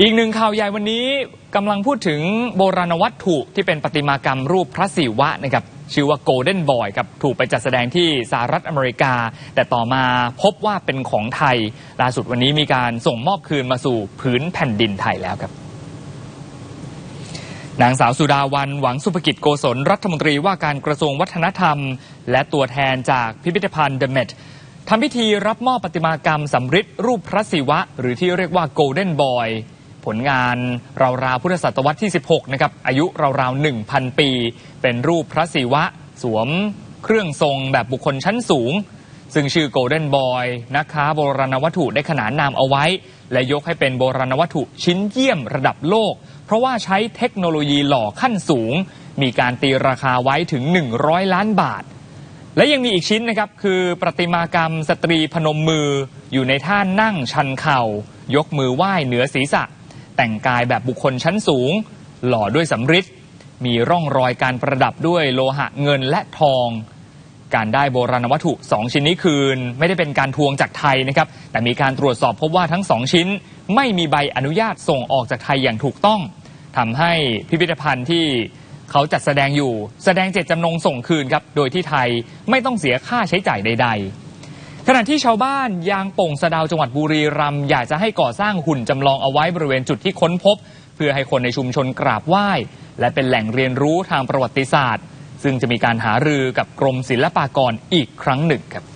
อีกหนึ่งข่าวใหญ่วันนี้กำลังพูดถึงโบราณวัตถุที่เป็นประติมากรรมรูปพระศิวะนะครับชื่อว่า Golden Boy ครับถูกไปจัดแสดงที่สหรัฐอเมริกา แต่ต่อมาพบว่าเป็นของไทย ล่าสุดวันนี้มีการส่งมอบคืนมาสู่ผืนแผ่นดินไทยแล้วครับนางสาวสุดาวันหวังสุภกิจโกศลรัฐมนตรีว่าการกระทรวงวัฒนธรรม และตัวแทนจากพิพิธภัณฑ์เดอะเมททำพิธีรับมอบประติมากรรมสำริดรูปพระศิวะ หรือที่เรียกว่า Golden Boy ผลงานราวๆพุทธศตวรรษที่ 16 นะครับ อายุราวๆ 1,000 ปี เป็นรูปพระศิวะ สวมเครื่องทรงแบบบุคคลชั้นสูง ซึ่งชื่อ Golden Boy นะคะโบราณวัตถุได้ขนานนามเอาไว้ และยกให้เป็นโบราณวัตถุชิ้นเยี่ยมระดับโลก เพราะว่าใช้เทคโนโลยีหล่อขั้นสูง มีการตีราคาไว้ถึง 100 ล้านบาทและยังมีอีกชิ้นนะครับ คือประติมากรรมสตรีพนมมืออยู่ในท่านั่งชันเข่า ยกมือไหว้เหนือศีรษะ แต่งกายแบบบุคคลชั้นสูง หล่อด้วยสำริดมีร่องรอยการประดับด้วยโลหะเงินและทอง การได้โบราณวัตถุ2ชิ้นนี้คืน ไม่ได้เป็นการทวงจากไทยนะครับ แต่มีการตรวจสอบพบว่าทั้ง2ชิ้น ไม่มีใบอนุญาตส่งออกจากไทยอย่างถูกต้องทำให้พิพิธภัณฑ์ที่เขาจัดแสดงอยู่ แสดงเจตจำนงส่งคืนครับ โดยที่ไทยไม่ต้องเสียค่าใช้จ่ายใด ๆ ขณะที่ชาวบ้านยางป่งสะดาวจังหวัดบุรีรัมย์อยากจะให้ก่อสร้างหุ่นจำลองเอาไว้บริเวณจุดที่ค้นพบ เพื่อให้คนในชุมชนกราบไหว้ และเป็นแหล่งเรียนรู้ทางประวัติศาสตร์ ซึ่งจะมีการหารือกับกรมศิลปากรอีกครั้งหนึ่งครับ